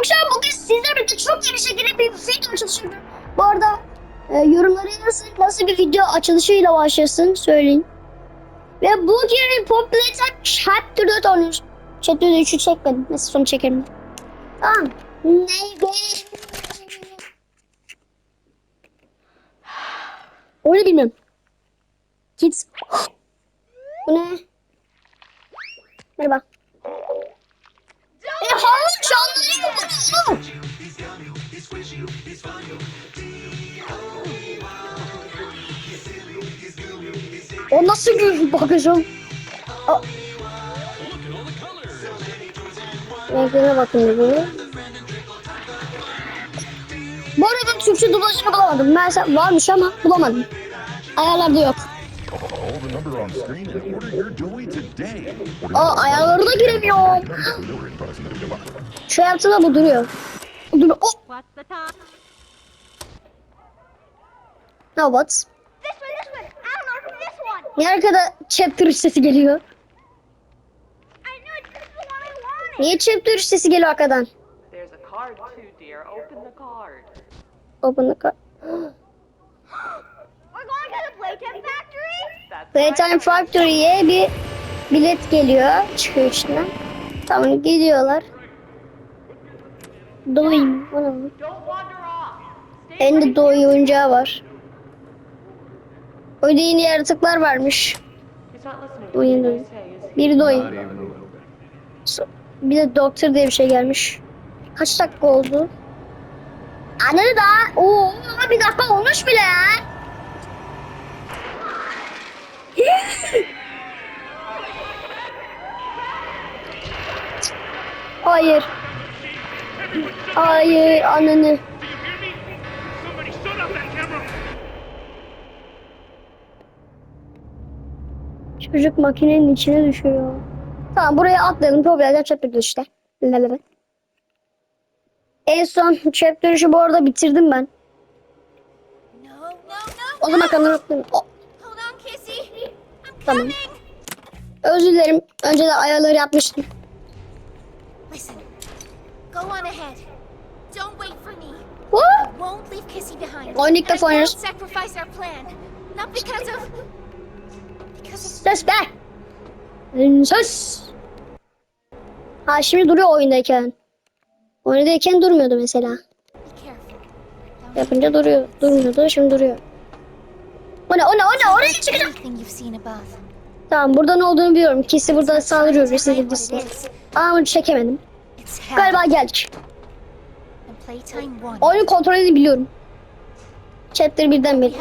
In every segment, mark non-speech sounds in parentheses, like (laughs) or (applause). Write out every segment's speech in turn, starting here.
akşam bugün sizlerle birlikte çok iyi bir şekilde bir video açılışı. Bu arada e, yorumlara yazın nasıl bir video açılışıyla başlasın söyleyin. Ve bugün Populator Chapter 4 oynuyoruz. Chapter 3'ü çekmedim. Nasıl sonra çekerim. Tamam. Neydi? Onu bilmiyorum. Kids. (gasps) Bu ne? Merhaba. Canlıyor bunu. O nasıl bir bakacağım? Renklerine bakın bunu. Bu arada Türkçe dublajını bulamadım. Ben varmış ama bulamadım. Ayarlarda yok. The number on screen and order your Dewey today. Aa ayarlarına giremiyorum. Şu yaptığında bu duruyor. Dur. Oh. What's the time? No what? This one, this one. I don't know, this one. Niye arkada chapter sesi geliyor? I knew it. This is the one I wanted. Niye chapter sesi geliyor arkadan? Open the card. Open the car. We're going to the Playtime Factory. That's Playtime. Factory'ye bir bilet geliyor. Çıkıyor içinden. Tamam gidiyorlar. Doyum. Stay Elinde right doy oyuncağı var. Oyunda yeni yaratıklar varmış. He's not listening to Oyun what I doy. say, is he? Bir doy. So- Bir de doktor diye bir şey gelmiş. Kaç dakika oldu? Anne daha. Oo, bir dakika olmuş bile ya. Hayır. Hayır ananı. Çocuk makinenin içine düşüyor. Tamam buraya atlayalım. Problemler chapter işte. Lelele. En son chapter 3'ü bu arada bitirdim ben. O zaman kanalı. I'm Tamam. özür dilerim. Önceden ayarları yapmıştım. Listen. Go on ahead. Don't wait for me. What? I won't leave Kissy behind. Oynuyoruz. won't sacrifice our plan. Not because of... Because of... Ses be. Ses. Ha şimdi duruyor oyundayken. Oyundayken durmuyordu mesela. Yapınca duruyor. Durmuyordu şimdi duruyor. O ne o ne o ne oraya çıkacağım. Tamam burada ne olduğunu biliyorum. Kisi burada saldırıyor. Siz is. Ama çekemedim. Galiba geldik. Oyun kontrolünü biliyorum. Chapter birden beri.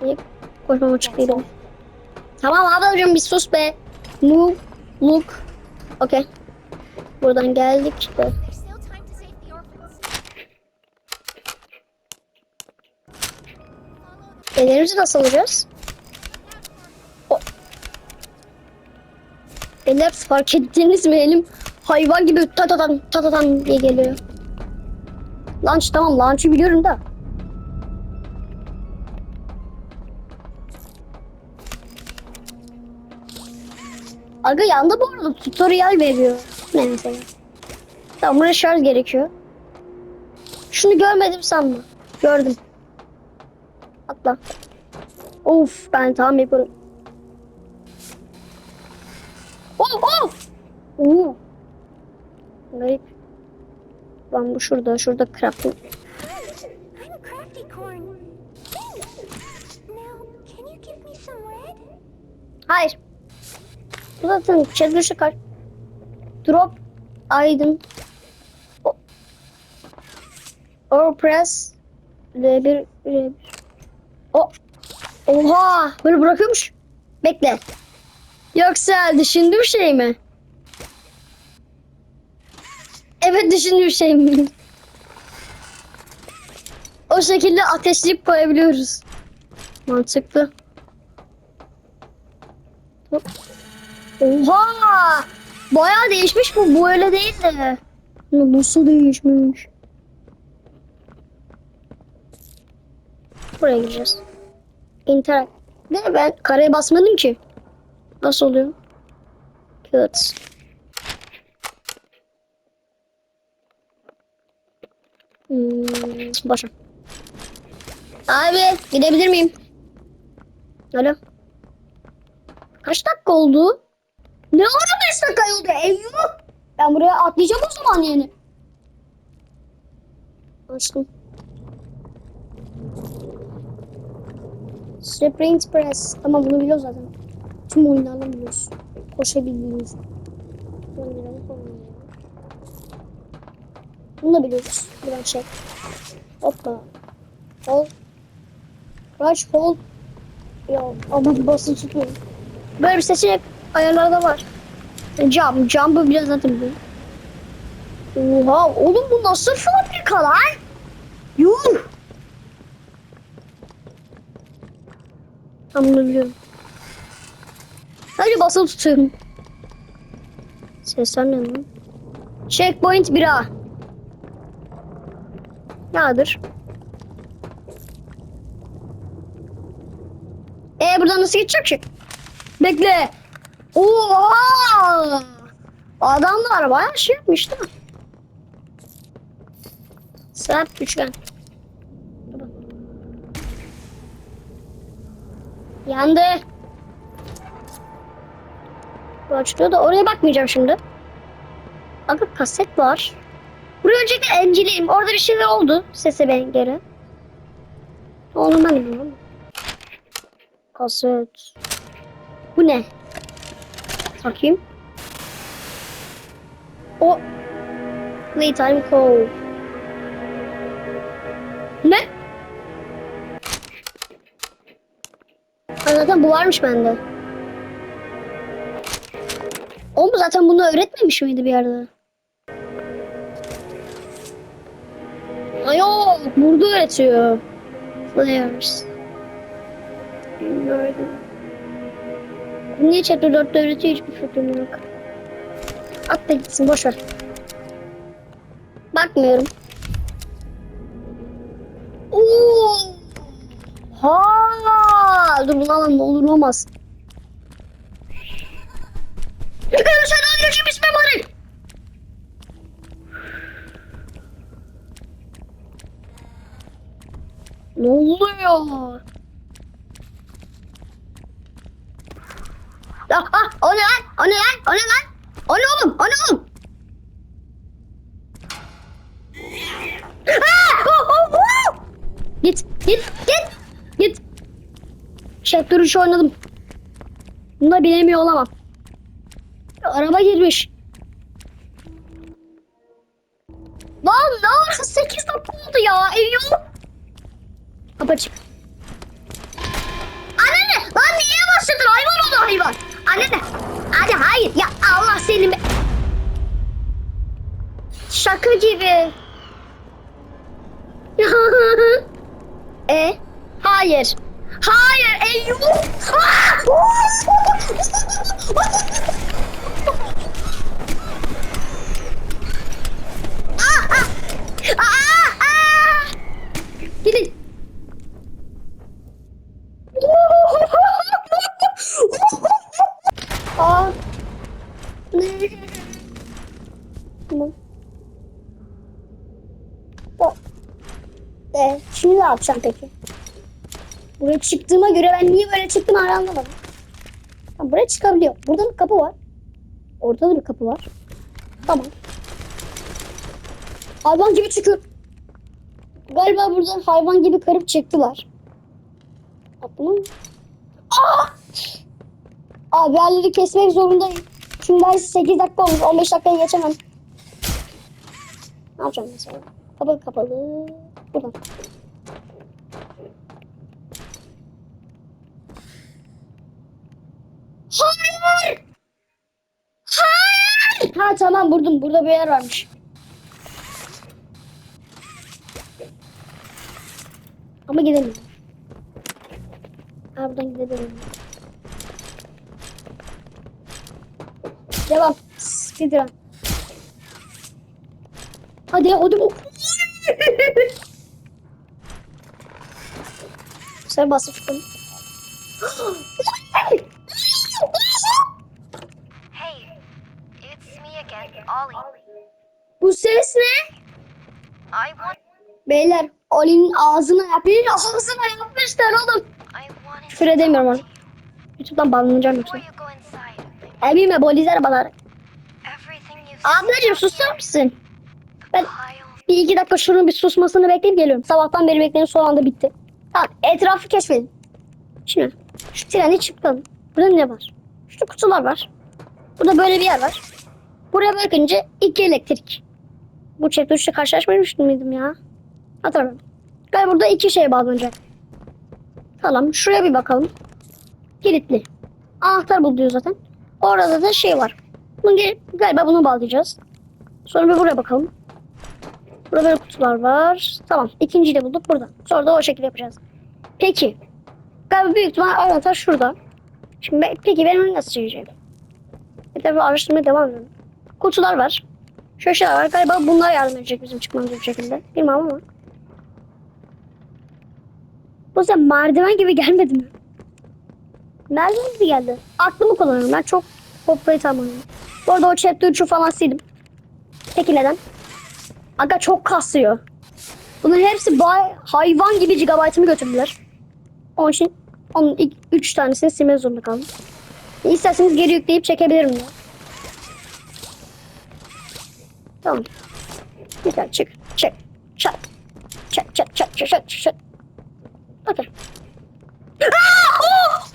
here. Koşmam açık. Tamam ablacığım bir sus be. Move. Look. Okey. Buradan geldik orphans. Ellerimizi nasıl alacağız? Eller fark ettiniz mi elim hayvan gibi tatatan tatatan diye geliyor. Launch tamam launch'ı biliyorum da. Aga yanda bu arada tutorial veriyor. Ne? Tamam buraya şarj gerekiyor. Şunu görmedim sanma. Gördüm. Atla. Of ben tamam yaparım. Of of. Oo. Garip. Ben bu şurada, şurada crafting. I'm Crafty Corn. Now, can you give me some red? Hayır. Bu zaten çevirişi kar. Drop item. Or press R1 R1. O. Oha! Böyle bırakıyormuş. Bekle. Yoksa düşündüğüm şey mi? Evet düşündüğüm şey mi? O şekilde ateşleyip koyabiliyoruz. Mantıklı. Hop. Oha! Bayağı değişmiş bu. Bu öyle değil de. Nasıl değişmiş? Buraya gireceğiz. Interak. Ne ben kareye basmadım ki. Nasıl oluyor? Kağıt. Hmm, boşa. Abi gidebilir miyim? Alo. Kaç dakika oldu? Ne ara 5 dakika oldu? Eyvah. Ben buraya atlayacağım o zaman yani. Açtım. Sprint press. Tamam bunu biliyoruz zaten. Tüm oyunlardan biliyoruz. Koşabildiğimiz. Oynayalım. Bunu da biliyoruz. Biraz çek. Hoppa. Hold. Rush hold. Ya ama basın tutuyorum. Böyle bir seçenek ayarlarda var. Jump. Jump'ı bile zaten biliyorum. Oha oğlum bu nasıl fabrika lan? Yuh. Ben bunu biliyorum. Sadece basılı tutuyorum. Sesler ne lan? Checkpoint 1A. Nedir? Ee buradan nasıl geçecek ki? Bekle. Oha! Adamlar bayağı şey yapmış değil mi? Sert üçgen. Yandı. Bu açılıyor da oraya bakmayacağım şimdi. Aga kaset var. Buraya öncelikle enceleyim. Orada bir şeyler oldu. Sese ben geri. Onu ben bilmiyorum. Kaset. Bu ne? Bakayım. O. Playtime Cove. Ne? Ha, zaten bu varmış bende. Oğlum zaten bunu öğretmemiş miydi bir yerde? Ay yok, burada öğretiyor. Players. Gördüm. Niye chapter 4'te öğretiyor hiçbir fikrim yok. At da gitsin boş ver. Bakmıyorum. Oo! Ha! Dur bunu alalım olur olmaz. Oluyor? Ah, ah, o ne lan? O ne lan? O ne lan? O ne oğlum? O ne oğlum? Ah! Oh, oh, oh! Git, git, git, git. Chapter 3 oynadım. Bunda bilemiyor olamam. Araba girmiş. Lan ne var? 8 dakika oldu ya. Eyvah. Kapı açık. Anne ne? Lan niye başladın? Hayvan oldu hayvan. Anne ne? Hadi hayır. Ya Allah seni be. Şaka gibi. (laughs) e? Hayır. Hayır. Eyvah. Ah! Ah! Ah! Ah! Gidin. Aa. Ne? Tamam. O. E, şimdi ne yapacağım peki? Buraya çıktığıma göre ben niye böyle çıktım hala anlamadım. Tamam, buraya çıkabiliyor. Burada bir kapı var. Ortada bir kapı var. Tamam. Hayvan gibi çıkıyor. Galiba buradan hayvan gibi karıp çıktılar. Aklıma mı? Aa! Abi yerleri kesmek zorundayım. Çünkü ben 8 dakika olmuş. 15 dakikaya geçemem. Ne yapacağım mesela? Kapı kapalı. Buradan. Hayır! Tamam buldum. Burada bir yer varmış. Ama gidelim. Ha buradan gidelim. Devam. Speedrun. Hadi hadi (laughs) bu. Sen basıp (gasps) çıktım. Hey, it's me again, Ollie. Bu ses ne? I want Beyler Oli'nin ağzına yapmış. Ağzına yapmışlar oğlum. Küfür edemiyorum onu. YouTube'dan banlanacağım yoksa. Evime bolizler you've Ablacım susar mısın? Ben bir iki dakika şunun bir susmasını bekleyip geliyorum. Sabahtan beri bekledim son anda bitti. Tamam etrafı keşfedin. Şimdi şu treni çıkalım. Burada ne var? Şu kutular var. Burada böyle bir yer var. Buraya bakınca iki elektrik. Bu uçta karşılaşmamış mıydım ya? Hatırlamıyorum. Galiba burada iki şey bağlanacak. Tamam şuraya bir bakalım. Kilitli. Anahtar buluyor zaten. Orada da şey var. Bunu gel- galiba bunu bağlayacağız. Sonra bir buraya bakalım. Burada böyle kutular var. Tamam. ikinciyi de bulduk burada. Sonra da o şekilde yapacağız. Peki. Galiba büyük ihtimal anahtar şurada. Şimdi peki ben onu nasıl çekeceğim? Bir araştırmaya devam edelim. Kutular var. Şöyle şeyler var. Galiba bunlar yardım edecek bizim çıkmamıza bir şekilde. Bilmem ama. Bu sefer merdiven gibi gelmedi mi? Merdiven gibi geldi. Aklımı kullanıyorum. Ben çok poplayı tamamlıyorum. Bu arada o chapter 3'ü falan sildim. Peki neden? Aga çok kasıyor. Bunların hepsi bay, hayvan gibi gigabaytımı götürdüler. Onun için onun ilk 3 tanesini silmek zorunda kaldım. İsterseniz geri yükleyip çekebilirim ya. Tamam. Güzel çık. Çık. Çat. Çat çat çat çat çat çat. Oh!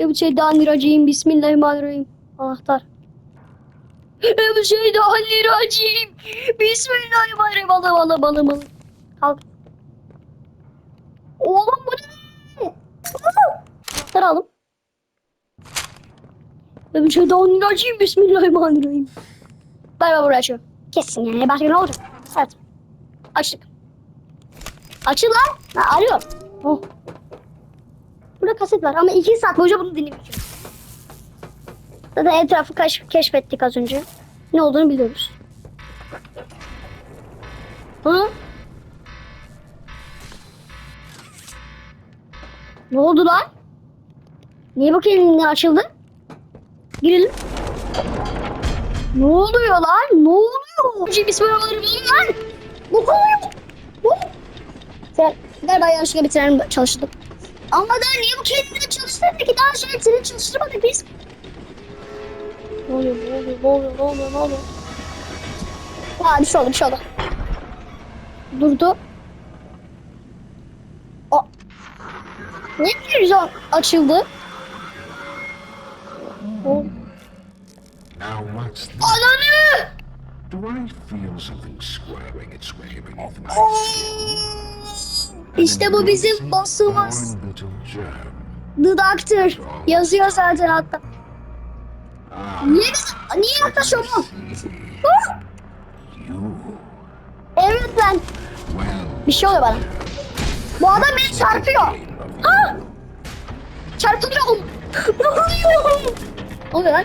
Ebuçeydaniracim. Bismillahirrahmanirrahim. Anahtar. Ebuçeydaniracim. Bismillahirrahmanirrahim. Balı balı balı balı. Kalk. Oğlum bu ne? Anahtarı alın. Ebuçeydaniracim. Bismillahirrahmanirrahim. Galiba burayı açıyorum. Kesin yani. Başka ne olacak? Evet. Açtık. Açıl lan. Ha, arıyor. Oh. Burada kaset var ama iki saat boyunca bunu dinlemeyeceğim. Zaten etrafı keşfettik az önce. Ne olduğunu biliyoruz. Hı? Ne oldu lan? Niye bu kendine açıldı? Girelim. Ne oluyor lan? Ne oluyor? Şey bismillahirrahmanirrahim lan. Ne oluyor? Ne? Sen galiba yanlışlıkla bitiren çalıştırdım. Ama daha niye bu kendini çalıştırdı ki? Daha şey seni çalıştırmadık biz. Ne oluyor, ne oluyor, ne oluyor, ne oluyor, ne oluyor? Aa bir şey oldu, bir şey. Durdu. O. Ne televizyon açıldı? O. Now what's this? Ananı! Do I feel something squirming its way beneath my İşte bu bizim boss'umuz. The Doctor. Yazıyor zaten hatta. Ah, Niye, niye you. Evet ben. Bir şey oluyor bana. Bu adam beni çarpıyor. Ha! Çarpılıyorum. (laughs) Oluyor? Ne oluyor lan?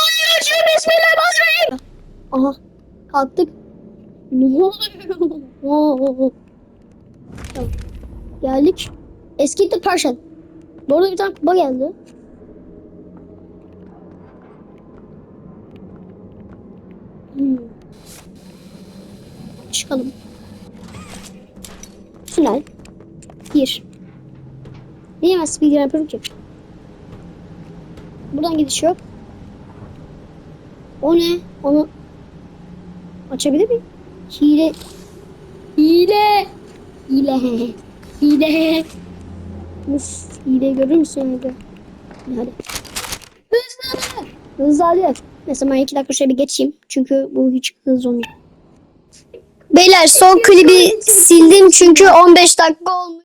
Aha. Kalktık. Ne oluyor? Oo. Tamam. Geldik. Eski the Persian. Bu arada bir tane kupa geldi. Hmm. Çıkalım. Tünel. Gir. Niye ben speedrun yapıyorum ki? Buradan gidiş yok. O ne? Onu açabilir miyim? Hile. Hile. Hile. Hile. Uf, hile görür müsün evde? Hadi. Hızlı. Hızlı hadi. Neyse ben iki dakika şöyle bir geçeyim. Çünkü bu hiç hızlı olmayacak. Beyler son klibi sildim çünkü 15 dakika olmuş.